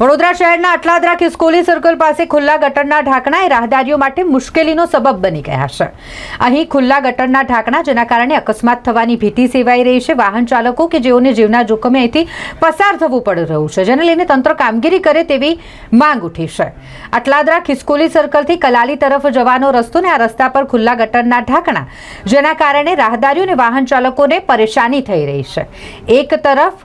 વડોદરા શહેરના અટલાદરા ખિસકોલી સર્કલ પાસે ખુલ્લા ગટરના ઢાંકણા એ રાહદારીઓ માટે મુશ્કેલીનો સબબ બની ગયા છે. અહીં ખુલ્લા ગટરના ઢાંકણા જેના કારણે અકસ્માત થવાની ભીતિ સેવાઈ રહી છે. વાહન ચાલકો કે જેઓને જીવના જોખમે અહીંથી પસાર થવું પડી રહ્યું છે, જેને લઈને તંત્ર કામગીરી કરે તેવી માંગ ઉઠી છે. અટલાદરા ખિસકોલી સર્કલથી કલાલી તરફ જવાનો રસ્તો ને આ રસ્તા પર ખુલ્લા ગટરના ઢાંકણા જેના કારણે રાહદારીઓ અને વાહન ચાલકોને પરેશાની થઈ રહી છે. એક તરફ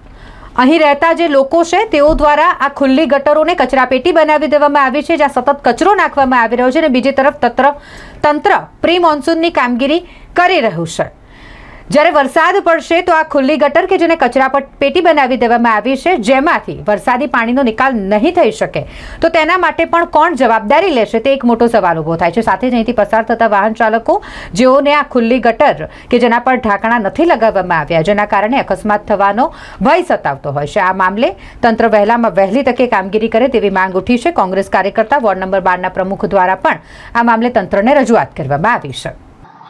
અહીં રહેતા જે લોકો છે, તેઓ દ્વારા આ ખુલ્લી ગટરોને કચરાપેટી બનાવી દેવામાં આવી છે, જ્યાં સતત કચરો નાખવામાં આવી રહ્યો છે અને બીજી તરફ તંત્ર તંત્ર પ્રી મોન્સૂનની કામગીરી કરી રહ્યું છે. જ્યારે વરસાદ પડશે તો આ ખુલ્લી ગટર કે જેને કચરા પેટી બનાવી દેવામાં આવી છે, જેમાંથી વરસાદી પાણીનો નિકાલ નહીં થઈ શકે, તો તેના માટે પણ કોણ જવાબદારી લેશે તે એક મોટો સવાલ ઊભો થાય છે. સાથે જ અહીંથી પસાર થતા વાહન ચાલકો, જેઓને આ ખુલ્લી ગટર કે જેના પર ઢાંકણા નથી લગાવવામાં આવ્યા, જેના કારણે અકસ્માત થવાનો ભય સતાવતો હોય છે. આ મામલે તંત્ર વહેલામાં વહેલી તકે કામગીરી કરે તેવી માંગ ઉઠી છે. કોંગ્રેસ કાર્યકર્તા વોર્ડ નંબર બારના પ્રમુખ દ્વારા પણ આ મામલે તંત્રને રજૂઆત કરવામાં આવી છે.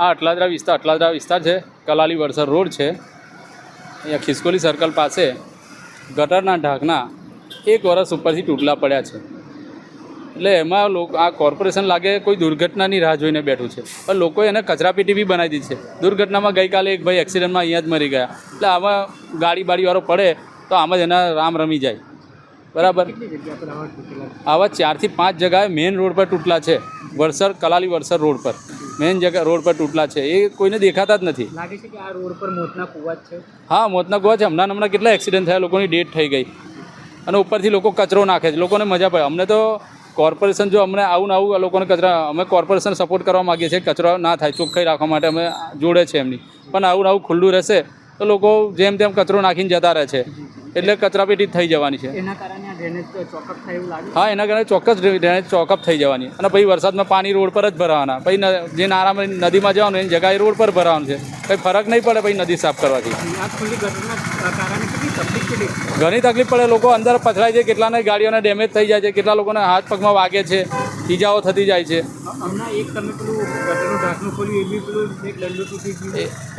આ અટલાદરા વિસ્તાર અટલાદરા વિસ્તાર છે, કલાલી વડસર રોડ છે. અહીંયા ખિસકોલી સર્કલ પાસે ગટરના ઢાંકના એક વર્ષ ઉપરથી તૂટલા પડ્યા છે. એટલે એમાં લોકો, આ કોર્પોરેશન લાગે કોઈ દુર્ઘટનાની રાહ જોઈને બેઠું છે. પણ લોકોએ એને કચરાપેટી બી બનાવી દીધી છે. દુર્ઘટનામાં ગઈકાલે એક ભાઈ એક્સિડન્ટમાં અહીંયા જ મરી ગયા. એટલે આમાં ગાડી બાડીવાળો પડે તો આમ જ એના રામ રમી જાય. બરાબર? આવા ચારથી પાંચ જગાએ મેઇન રોડ પર તૂટલા છે. વડસર કલાલી વડસર રોડ પર. મેઇન જગ્યા રોડ પર તૂટલા છે એ કોઈને દેખાતા જ નથી. લાગે છે કે આ રોડ પર મોતના કુવા છે? હા મોતના કુવા છે. હમણાં હમણાં કેટલા એક્સિડન્ટ થયા લોકોની ડેટ થઈ ગઈ. અને ઉપરથી લોકો કચરો નાખે છે. લોકોને મજા પડે. અમને તો કોર્પોરેશન જો અમને આવું ને આવું લોકોને કચરા અમે કોર્પોરેશન સપોર્ટ કરવા માગીએ છીએ કચરો ના થાય ચોખ્ખાઈ રાખવા માટે અમે જોડે છે એમની. પણ આવું ને આવું ખુલ્લું રહેશે તો લોકો જેમ તેમ કચરો નાખીને જતા રહે છે. એટલે કચરાપેટી થઈ જવાની છે. એના કારણે ડ્રેનેજ ચોકઅપ થાય એવું લાગે હા એના કારણે ચોક્કસ ડ્રેનેજ ચોકઅપ થઈ જવાની. અને પછી વરસાદમાં પાણી રોડ પર જ ભરાવાના. પછી જે નારામાં નદીમાં જવાનું એની જગ્યાએ રોડ પર ભરાવાનું છે. કંઈ ફરક નહીં પડે પછી નદી સાફ કરવાથી. ઘણી તકલીફ પડે. લોકો અંદર પથરાય છે કેટલાને ગાડીઓને ડેમેજ થઈ જાય છે કેટલા લોકોને હાથ પગમાં વાગે છે ઈજાઓ થતી જાય છે.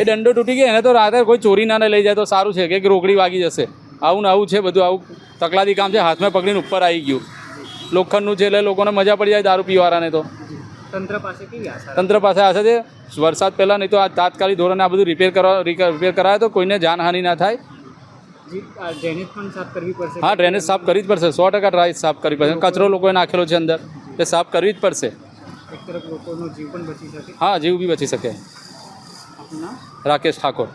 એ દંડો તૂટી ગયો? એને તો રાતે કોઈ ચોરી ના લઈ જાય તો સારું છે કે રોકડી વાગી જશે. આવું ને આવું છે બધું આવું તકલાદી કામ છે હાથમાં પકડીને ઉપર આવી ગયું. લોખંડનું છે એટલે લોકોને મજા પડી જાય દારૂ પીવાને તો. તંત્ર પાસે તંત્ર પાસે આશા છે વરસાદ પહેલાં નહીં તો આ તાત્કાલિક ધોરણે આ બધું રિપેર કરવા રિપેર કરાવે તો કોઈને જાનહાનિ ના થાય. ડ્રેનેજ પણ સાફ કરવી પડશે? હા ડ્રેનેજ સાફ કરવી જ પડશે. સો ટકા ડ્રાઇજ સાફ કરવી પડશે. કચરો લોકોએ નાખેલો છે અંદર. એ સાફ કરવી જ પડશે. એક તરફ લોકોનો જીવ પણ બચી શકે. હા જીવ બી બચી શકે. રાકેશ ઠાકોર.